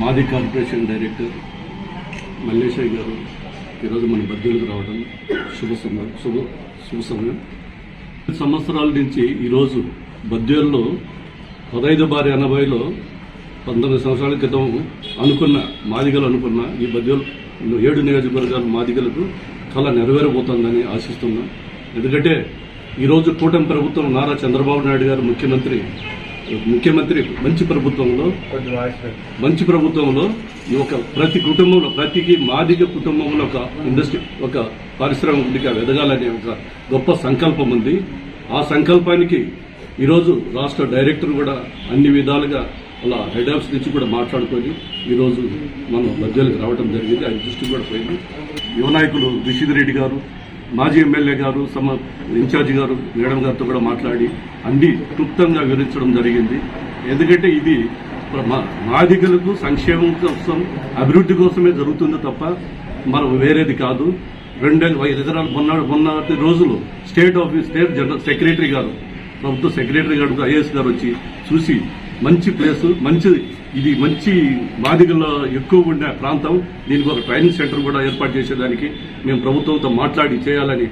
మాది corporation director మల్లేశయ్య గారు ఈరోజు మన బద్దెలకు రావడం శుభ సమయం శుభ శుభ సమయం. సంవత్సరాల నుంచి ఈరోజు బద్వేల్లో పదహైదు బారి ఎనభైలో పంతొమ్మిది సంవత్సరాల క్రితం అనుకున్న మాదిగలు అనుకున్న ఈ బద్దేలు ఏడు నియోజకవర్గాల మాదిగలకు కళ నెరవేరబోతోందని ఆశిస్తున్నాం. ఎందుకంటే ఈరోజు కూటమి ప్రభుత్వం నారా చంద్రబాబు నాయుడు గారు ముఖ్యమంత్రి ముఖ్యమంత్రి మంచి ప్రభుత్వంలో మంచి ప్రభుత్వంలో ఈ ఒక ప్రతి కుటుంబంలో ప్రతికి మాదిగ కుటుంబంలో ఒక ఇండస్ట్రీ ఒక పారిశ్రామిక ఎదగాలనే ఒక గొప్ప సంకల్పం ఉంది. ఆ సంకల్పానికి ఈరోజు రాష్ట్ర డైరెక్టర్ కూడా అన్ని విధాలుగా అలా హెడ్ ఆఫీస్ నుంచి కూడా మాట్లాడుకొని ఈరోజు మనం మధ్యలోకి రావడం జరిగింది. ఆయన దృష్టి కూడా పోయింది. యువ నాయకులు రిషిద్ రెడ్డి గారు మాజీ ఎమ్మెల్యే గారు సమ ఇన్ఛార్జి గారు మేడం గారితో కూడా మాట్లాడి అన్ని క్లుప్తంగా వివరించడం జరిగింది. ఎందుకంటే ఇది మా- మాదిగలకు సంక్షేమం కోసం అభివృద్ధి కోసమే జరుగుతుంది తప్ప మనం వేరేది కాదు. రెండేళ్ళు ఎకరాలు మొన్న మొన్నటి రోజులు state office state general secretary గారు ప్రభుత్వ సెక్రటరీ గారు ఐఏఎస్ గారు వచ్చి చూసి మంచి ప్లేస్ మంచి ఇది మంచి బాధికల్లో ఎక్కువ ఉండే ప్రాంతం. దీనికి ఒక ట్రైనింగ్ సెంటర్ కూడా ఏర్పాటు చేసేదానికి మేము ప్రభుత్వంతో మాట్లాడి చేయాలని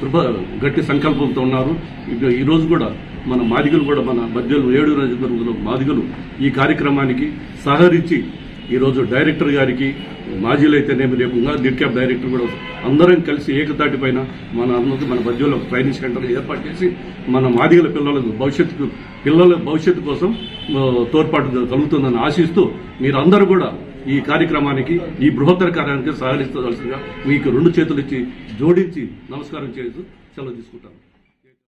కృప గట్టి సంకల్పంతో ఉన్నారు. ఈరోజు కూడా మన మాదిగలు కూడా మన మధ్యలో ఏడు రోజుల మాదిగలు ఈ కార్యక్రమానికి సహకరించి ఈరోజు డైరెక్టర్ గారికి మాజీలు అయితేనేమి రేపు ఇంకా క్యాప్ డైరెక్టర్ కూడా అందరం కలిసి ఏకతాటి పైన మన అందరికీ మన మధ్యలో ట్రైనింగ్ సెంటర్ ఏర్పాటు చేసి మన మాదిగల పిల్లలకు భవిష్యత్తుకు పిల్లల భవిష్యత్తు కోసం తోడ్పాటు కలుగుతుందని ఆశిస్తూ మీరందరూ కూడా ఈ కార్యక్రమానికి ఈ బృహత్తర కార్యానికి సహకరించవలసిందిగా మీకు రెండు చేతులు ఇచ్చి జోడించి నమస్కారం చేస్తూ సెలవు తీసుకుంటాను.